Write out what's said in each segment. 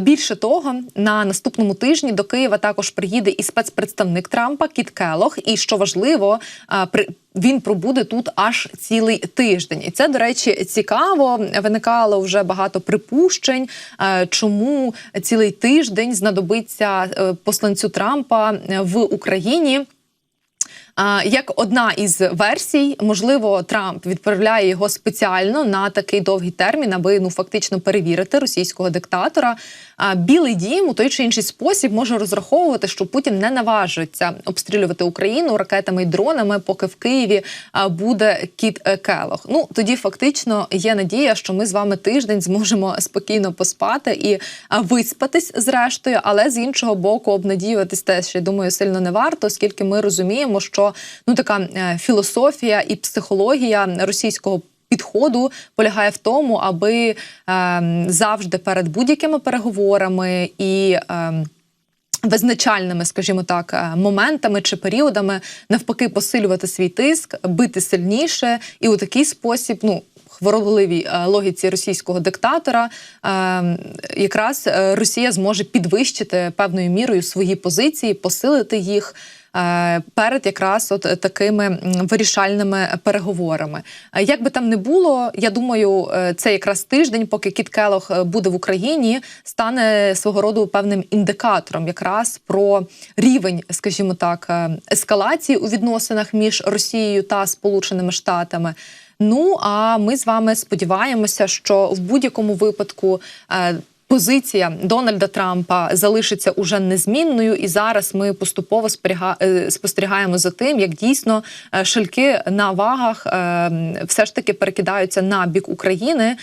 Більше того, на наступному тижні до Києва також приїде і спецпредставник Трампа Кіт Келох. І що важливо, при він пробуде тут аж цілий тиждень, і це до речі цікаво. Виникало вже багато припущень, чому цілий тиждень знадобиться е, посланцю Трампа в Україні. Як одна із версій, можливо, Трамп відправляє його спеціально на такий довгий термін, аби ну фактично перевірити російського диктатора. А Білий дім у той чи інший спосіб може розраховувати, що Путін не наважиться обстрілювати Україну ракетами і дронами, поки в Києві буде кіт е, Келох. Ну тоді фактично є надія, що ми з вами тиждень зможемо спокійно поспати і виспатись зрештою, але з іншого боку, обнадіюватись теж я думаю сильно не варто, оскільки ми розуміємо, що ну така е, філософія і психологія російського. Підходу полягає в тому, аби е, завжди перед будь-якими переговорами і е, визначальними, скажімо так, е, моментами чи періодами навпаки посилювати свій тиск, бити сильніше, і у такий спосіб, ну хворобливій е, логіці російського диктатора, е, якраз Росія зможе підвищити певною мірою свої позиції, посилити їх. Е, перед якраз от такими вирішальними переговорами. Е, як би там не було, я думаю, е, це якраз тиждень, поки Кіт Келох буде в Україні, стане свого роду певним індикатором, якраз про рівень, скажімо так, ескалації у відносинах між Росією та Сполученими Штатами. Ну а ми з вами сподіваємося, що в будь-якому випадку позиція Дональда Трампа залишиться уже незмінною, і зараз ми поступово е, спостерігаємо за тим, як дійсно е, шальки на вагах е, все ж таки перекидаються на бік України,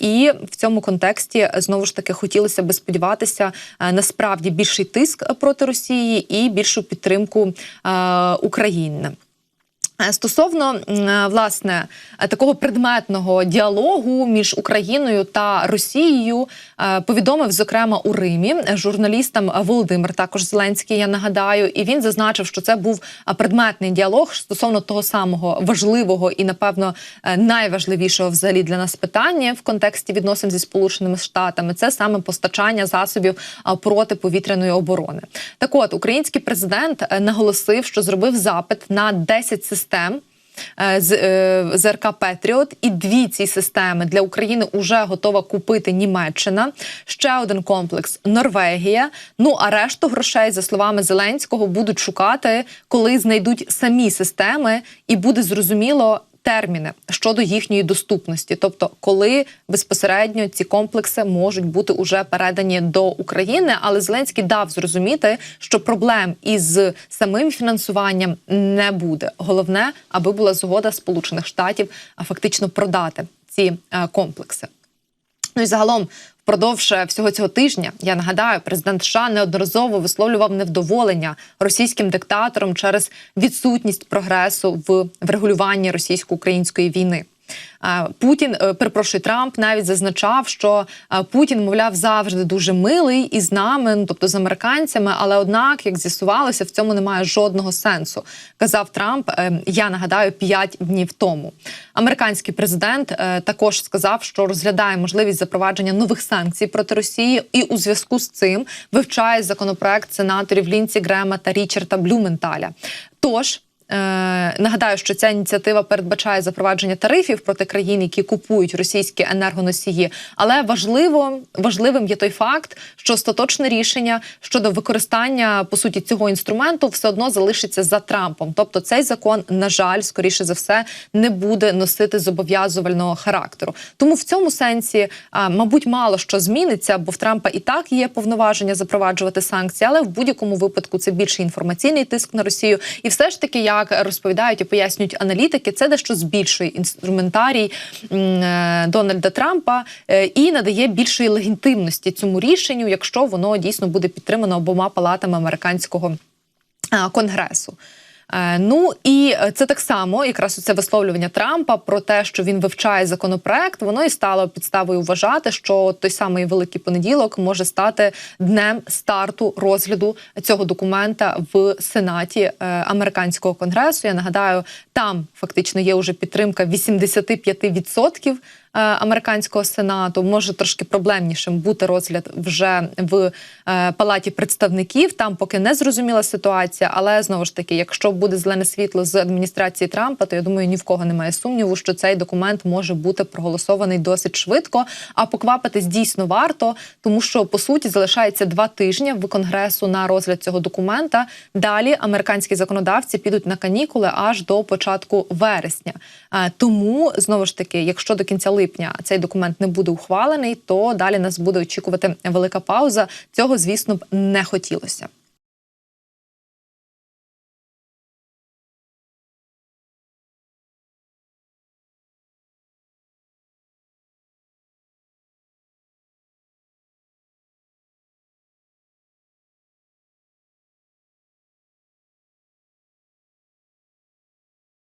і в цьому контексті знову ж таки хотілося би сподіватися на справді більший тиск проти Росії і більшу підтримку України. Е, стосовно е, власне такого предметного діалогу між Україною та Росією повідомив зокрема у Римі журналістам Володимир також Зеленський. Я нагадаю, і він зазначив, що це був предметний діалог стосовно того самого важливого і, напевно, е, найважливішого взагалі для нас питання в контексті відносин зі сполученими штатами. Це саме постачання засобів протиповітряної оборони. Так, от український президент наголосив, що зробив запит на 10 систем систем. Е, з РК Петріот і дві ці системи для України вже готова купити Німеччина. Ще один комплекс Норвегія. Ну а решту грошей, за словами Зеленського, будуть шукати, коли знайдуть самі системи, і буде зрозуміло, терміни щодо їхньої доступності, тобто коли безпосередньо ці комплекси можуть бути уже передані до України. Але Зеленський дав зрозуміти, що проблем із самим фінансуванням не буде. Головне, аби була згода Сполучених Штатів фактично продати ці е, комплекси. Ну і загалом Впродовж всього цього тижня я нагадаю, президент США неодноразово висловлював невдоволення російським диктатором через відсутність прогресу в врегулюванні російсько-української війни. Путін е, перепрошую, Трамп навіть зазначав, що Путін, мовляв, завжди дуже милий і з нами, ну, тобто з американцями. Але однак, як з'ясувалося, в цьому немає жодного сенсу. Казав Трамп. Е, я нагадаю п'ять днів тому. Американський президент е, також сказав, що розглядає можливість запровадження нових санкцій проти Росії, і у зв'язку з цим вивчає законопроект сенаторів Лінці Грема та Річарда Блюменталя. Тож нагадаю, що ця ініціатива передбачає запровадження тарифів проти країн, які купують російські енергоносії. Але важливо важливим є той факт, що остаточне рішення щодо використання по суті цього інструменту все одно залишиться за Трампом. Тобто, цей закон, на жаль, скоріше за все, не буде носити зобов'язувального характеру. Тому в цьому сенсі, мабуть, мало що зміниться, бо в Трампа і так є повноваження запроваджувати санкції, але в будь-якому випадку це більше інформаційний тиск на Росію, і все ж таки я як розповідають і пояснюють аналітики, це дещо збільшує інструментарій е, Дональда Трампа е, і надає більшої легітимності цьому рішенню, якщо воно дійсно буде підтримано обома палатами американського конгресу. Е, ну і це так само, якраз це висловлювання Трампа про те, що він вивчає законопроект, воно і стало підставою вважати, що той самий великий понеділок може стати днем старту розгляду цього документа в сенаті е, американського конгресу. Я нагадаю, там фактично є вже підтримка 85% е, американського сенату. Може трошки проблемнішим бути розгляд вже в е, палаті представників. Там поки не зрозуміла ситуація, але знову ж таки, якщо буде зелене світло з адміністрації Трампа, то я думаю, ні в кого немає сумніву, що цей документ може бути проголосований досить швидко. А поквапитись дійсно варто, тому що по суті залишається два тижні в конгресу на розгляд цього документа. Далі американські законодавці підуть на канікули аж до початку вересня. Е, Тому знову ж таки, якщо до кінця липня цей документ не буде ухвалений, то далі нас буде очікувати велика пауза. Цього, звісно б, не хотілося.